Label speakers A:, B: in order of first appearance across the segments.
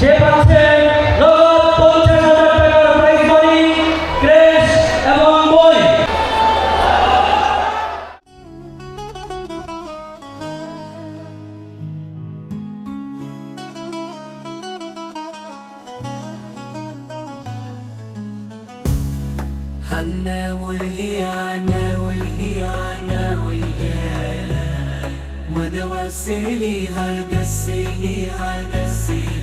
A: সে পাচ্ছে নগদ পঞ্চাশ হাজার টাকার প্রাইজ মানি ক্রেশ এবং বই
B: حنا والهيانة والهيانة والهيانة ودوسيلي هالقسيلي هالقسيلي ودوسيلي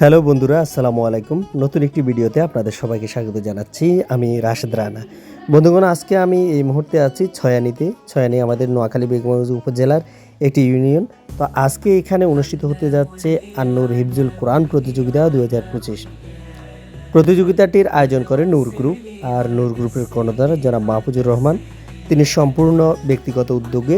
C: হ্যালো বন্ধুরা, আসসালামু আলাইকুম। নতুন একটি ভিডিওতে আপনাদের সবাইকে স্বাগত জানাচ্ছি। আমি রাশেদ রানা। বন্ধুগণ, আজকে আমি এই মুহূর্তে আছি ছয়ানিতে। ছয়ানি আমাদের নোয়াখালী বেগমগঞ্জ উপজেলার একটি ইউনিয়ন। তো আজকে এখানে অনুষ্ঠিত হতে যাচ্ছে আন্নুর হিফজুল কোরআন প্রতিযোগিতা দু হাজার পঁচিশ। প্রতিযোগিতাটির আয়োজন করে নূর গ্রুপ আর নূর গ্রুপের কর্ণধার যারা মাহফুজুর রহমান। তিনি সম্পূর্ণ ব্যক্তিগত উদ্যোগে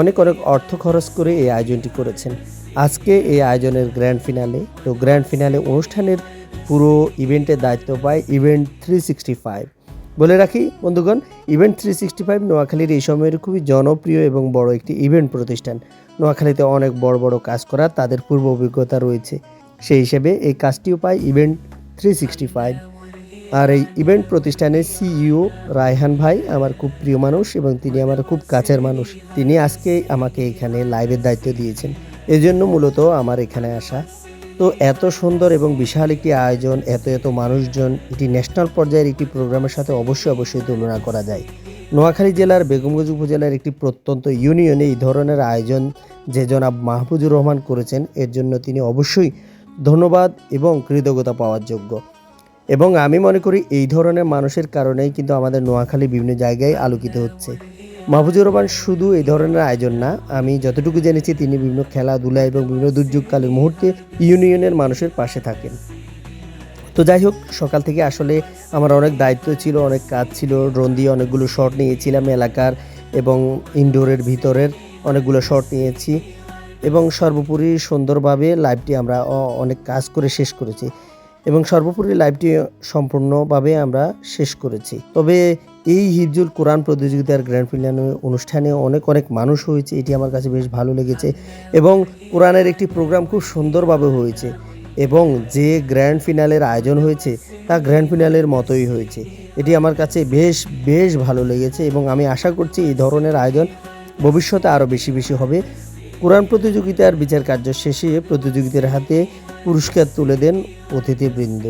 C: অনেক অনেক অর্থ খরচ করে এই আয়োজনটি করেছেন। আজকে এই আয়োজনের গ্র্যান্ড ফিনালে তো গ্র্যান্ড ফিনালে অনুষ্ঠানের পুরো ইভেন্টের দায়িত্ব পায় ইভেন্ট থ্রি সিক্সটি ফাইভ বলে রাখি, বন্ধুগণ ইভেন্ট থ্রি সিক্সটি ফাইভ নোয়াখালীর এই সময়ের খুবই জনপ্রিয় এবং বড় একটি ইভেন্ট প্রতিষ্ঠান। নোয়াখালীতে অনেক বড় বড় কাজ করার তাদের পূর্ব অভিজ্ঞতা রয়েছে। সেই হিসেবে এই কাজটিও পায় ইভেন্ট থ্রি সিক্সটি ফাইভ আর এই ইভেন্ট প্রতিষ্ঠানের সিইও রায়হান ভাই আমার খুব প্রিয় মানুষ এবং তিনি আমার খুব কাছের মানুষ। তিনি আজকে আমাকে এখানে লাইভের দায়িত্ব দিয়েছেন। এজন্য মূলত আমার এখানে আসা। তো এত সুন্দর এবং বিশাল একটি আয়োজন, এত এত মানুষজন, এটি ন্যাশনাল পর্যায়ের একটি প্রোগ্রামের সাথে অবশ্যই অবশ্যই তুলনা করা যায়। নোয়াখালী জেলার বেগমগঞ্জ উপজেলার একটি প্রত্যন্ত ইউনিয়নে এই ধরনের আয়োজন যে জনাব মাহফুজুর রহমান করেছেন, এর জন্য তিনি অবশ্যই ধন্যবাদ এবং কৃতজ্ঞতা পাওয়ার যোগ্য। এবং আমি মনে করি এই ধরনের মানুষের কারণেই কিন্তু আমাদের নোয়াখালী বিভিন্ন জায়গায় আলোকিত হচ্ছে। মাহফুজুর রহমান শুধু এই ধরনের আয়োজন না, আমি যতটুকু জেনেছি তিনি বিভিন্ন খেলাধুলা এবং বিভিন্ন দুর্যোগকালের মুহূর্তে ইউনিয়নের মানুষের পাশে থাকেন। তো যাই হোক, সকাল থেকে আসলে আমার অনেক দায়িত্ব ছিল, অনেক কাজ ছিল ড্রোন দিয়ে অনেকগুলো শট নিয়েছিলাম এলাকার এবং ইনডোরের ভিতরের অনেকগুলো শট নিয়েছি এবং সর্বোপরি সুন্দরভাবে লাইভটি আমরা অনেক কাজ করে শেষ করেছি। এবং সর্বোপরি লাইভটি সম্পূর্ণভাবে আমরা শেষ করেছি। তবে এই হিফজুল কোরআন প্রতিযোগিতার গ্র্যান্ড ফিনাল অনুষ্ঠানে অনেক অনেক মানুষ হয়েছে, এটি আমার কাছে বেশ ভালো লেগেছে এবং কোরআনের একটি প্রোগ্রাম খুব সুন্দরভাবে হয়েছে এবং যে গ্র্যান্ড ফিনালের আয়োজন হয়েছে, তা গ্র্যান্ড ফিনালের মতোই হয়েছে। এটি আমার কাছে বেশ বেশ ভালো লেগেছে এবং আমি আশা করছি এই ধরনের আয়োজন ভবিষ্যতে আরও বেশি বেশি হবে। কোরআন প্রতিযোগিতার বিচার কার্য শেষে প্রতিযোগীদের হাতে পুরস্কার তুলে দেন অতিথিবৃন্দ।